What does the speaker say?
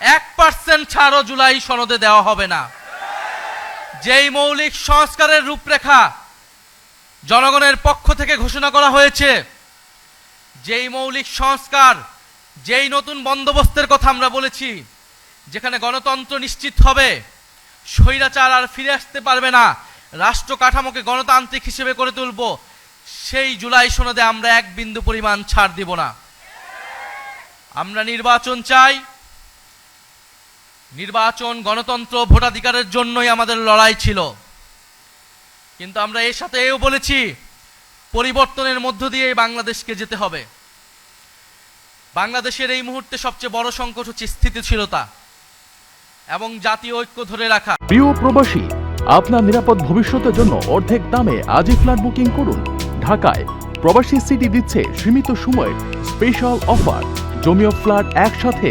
এক পার্সেন্ট ছাড়ও জুলাই সনদে দেওয়া হবে না। যেই মৌলিক সংস্কারের রূপরেখা জনগণের পক্ষ থেকে ঘোষণা করা হয়েছে, যেই মৌলিক সংস্কার, যেই নতুন বন্দোবস্তের কথা আমরা বলেছি, যেখানে গণতন্ত্র নিশ্চিত হবে, স্বৈরাচার আর ফিরে আসতে পারবে না, রাষ্ট্র কাঠামোকে গণতান্ত্রিক হিসেবে করে তুলব, সেই জুলাই সনদে আমরা এক বিন্দু পরিমাণ ছাড় দিব না। আমরা নির্বাচন চাই নির্বাচন গণতন্ত্র ভোটাধিকারের জন্যই আমাদের লড়াই ছিল। কিন্তু আমরা এর সাথে এও বলেছি, পরিবর্তনের মধ্য দিয়ে বাংলাদেশকে যেতে হবে। বাংলাদেশের এই মুহূর্তে সবচেয়ে বড় সংকট হচ্ছে স্থিতিশীলতা এবং জাতীয় ঐক্য ধরে রাখা। প্রিয় প্রবাসী, আপনার নিরাপদ ভবিষ্যতের জন্য অর্ধেক দামে আজই ফ্ল্যাট বুকিং করুন। ঢাকায় প্রবাসী সিটি দিচ্ছে সীমিত সময়ের স্পেশাল অফার। জমিও ফ্ল্যাট একসাথে